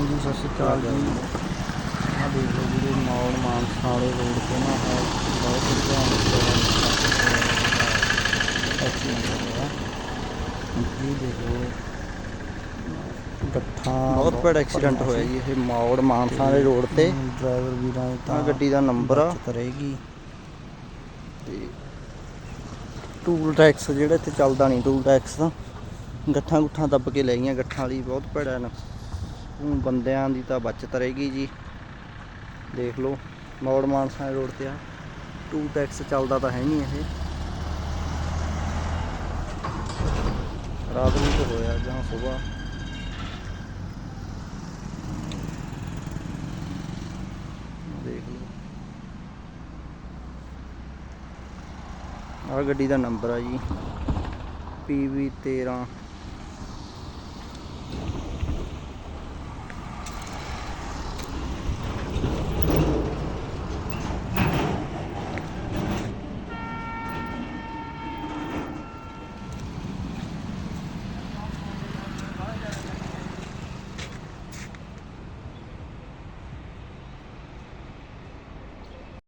ਹਾਂਜੀ ਸਤਿ ਸ਼੍ਰੀ ਅਕਾਲ ਜੀ। ਆ ਦੇਖ ਲਓ ਜਿਹੜੇ ਮੌੜ ਮਾਨਸਾ ਵਾਲੇ ਰੋਡ ਤੇ ਨਾ ਹੈ ਬਹੁਤ ਭਿਆਨਕ ਐਕਸੀਡੈਂਟ ਹੋਇਆ। ਇਹ ਦੇਖੋ ਗੱਠਾਂ ਬਹੁਤ ਭੈੜਾ ਐਕਸੀਡੈਂਟ ਹੋਇਆ ਜੀ ਇਹ ਮੌੜ ਮਾਨਸਾ ਦੇ ਰੋਡ ਤੇ। ਡਰਾਈਵਰ ਵੀਰਾਂ ਆ ਗੱਡੀ ਦਾ ਨੰਬਰ ਆ। ਰਹੇਗੀ। ਤੇ ਟੂਲ ਟੈਕਸ ਜਿਹੜਾ ਇੱਥੇ ਚੱਲਦਾ ਨਹੀਂ ਟੂਲ ਟੈਕਸ ਦਾ ਗੱਠਾਂ ਗੁੱਠਾਂ ਦੱਬ ਕੇ ਲੈ ਗਈਆਂ ਗੱਠਾਂ ਵਾਲੀ ਬਹੁਤ ਭੈੜਾ ਹੁਣ ਬੰਦਿਆਂ ਦੀ ਤਾਂ ਬਚਤ ਰਹੇਗੀ ਜੀ। ਦੇਖ ਲਓ, ਮੌੜ ਮਾਨਸਾ ਰੋਡ ਤੇ ਆ। ਟੂ ਟੈਕਸ ਚੱਲਦਾ ਤਾਂ ਹੈ ਨਹੀਂ ਇਹ। ਰਾਤ ਨੂੰ ਤਾਂ ਹੋਇਆ ਜਾਂ ਸਵੇਰ। ਦੇਖ ਲਓ। ਆਹ ਗੱਡੀ ਦਾ ਨੰਬਰ ਆ ਜੀ। PV 13